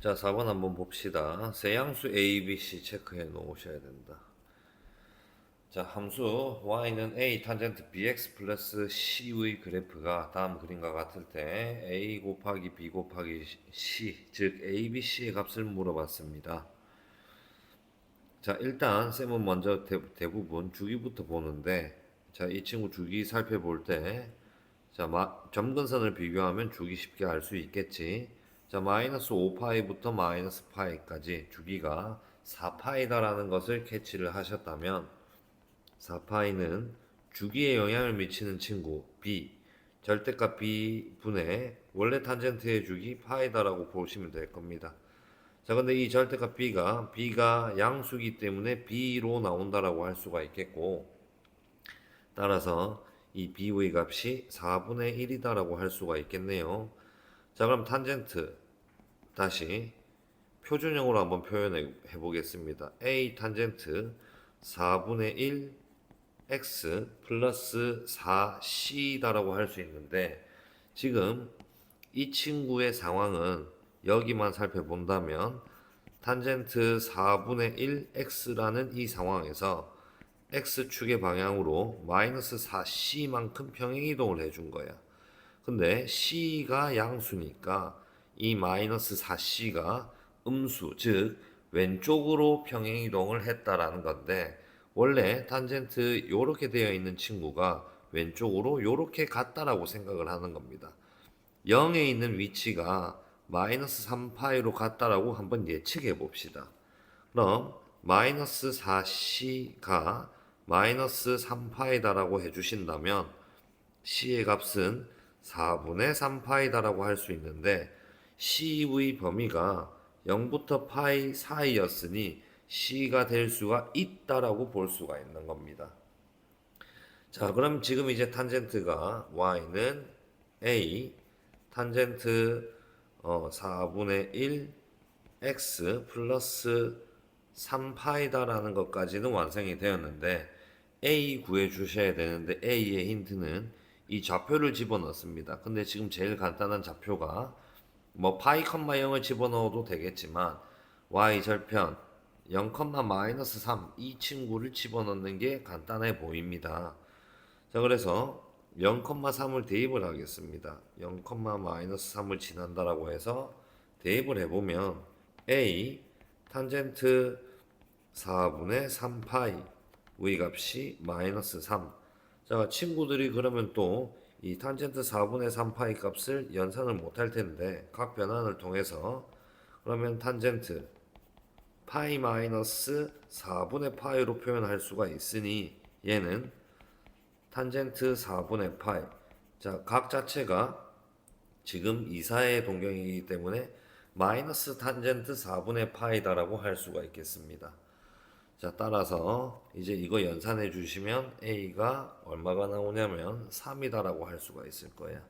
자, 4번 한번 봅시다. 세양수 A, B, C 체크해 놓으셔야 된다. 자, 함수 y는 a 탄젠트 bx 플러스 c의 그래프가 다음 그림과 같을 때 a 곱하기 b 곱하기 c, 즉 a, b, c의 값을 물어봤습니다. 자, 일단 쌤은 먼저 대, 대부분 주기부터 보는데 자, 이 친구 주기 살펴볼 때 자, 마, 점근선을 비교하면 주기 쉽게 알 수 있겠지. 자, 마이너스 5파이부터 마이너스 파이까지 주기가 4파이다라는 것을 캐치를 하셨다면 4파이는 주기에 영향을 미치는 친구 B 절대값 B 분의 원래 탄젠트의 주기 파이다라고 보시면 될 겁니다. 자, 근데 이 절대값 B가 B가 양수기 때문에 B로 나온다라고 할 수가 있겠고 따라서 이 B의 값이 4분의 1이다라고 할 수가 있겠네요. 자, 그럼 탄젠트 다시 표준형으로 한번 표현해 보겠습니다. A 탄젠트 4분의 1 x 플러스 4c다라고 할 수 있는데 지금 이 친구의 상황은 여기만 살펴본다면 탄젠트 4분의 1 x라는 이 상황에서 x축의 방향으로 마이너스 4c만큼 평행 이동을 해준 거야. 근데 c가 양수니까 이 마이너스 4c가 음수, 즉 왼쪽으로 평행이동을 했다라는 건데 원래 탄젠트 요렇게 되어 있는 친구가 왼쪽으로 요렇게 갔다라고 생각을 하는 겁니다. 0에 있는 위치가 마이너스 3파이로 갔다라고 한번 예측해 봅시다. 그럼 마이너스 4c가 마이너스 3파이다라고 해주신다면 c의 값은 4분의 3파이다라고 할 수 있는데 c의 범위가 0부터 파이 사이였으니 c가 될 수가 있다라고 볼 수가 있는 겁니다. 자, 그럼 지금 이제 탄젠트가 y는 a 탄젠트 어, 4분의 1 x 플러스 3파이다라는 것까지는 완성이 되었는데 a 구해 주셔야 되는데 a의 힌트는 이 좌표를 집어넣습니다. 근데 지금 제일 간단한 좌표가 뭐 파이 컴마 0을 집어넣어도 되겠지만 y 절편 0, 마이너스 3 이 친구를 집어넣는 게 간단해 보입니다. 자 그래서 0,3을 대입을 하겠습니다. 0, 마이너스 3을 지난다라고 해서 대입을 해보면 a 탄젠트 4분의 3파이 의 값이 마이너스 3. 자 친구들이 그러면 또 이 탄젠트 4분의 3파이 값을 연산을 못할 텐데 각 변환을 통해서 그러면 탄젠트 파이 마이너스 4분의 파이로 표현할 수가 있으니 얘는 탄젠트 4분의 파이 자 각 자체가 지금 이사의 동경이기 때문에 마이너스 탄젠트 4분의 파이다라고 할 수가 있겠습니다. 자 따라서 이제 이거 연산해 주시면 A가 얼마가 나오냐면 3이다라고 할 수가 있을 거예요.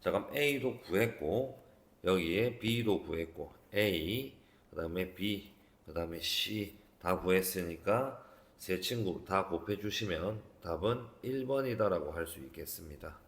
자 그럼 A도 구했고 여기에 B도 구했고 A 그 다음에 B 그 다음에 C 다 구했으니까 세 친구 다 곱해 주시면 답은 1번이다라고 할 수 있겠습니다.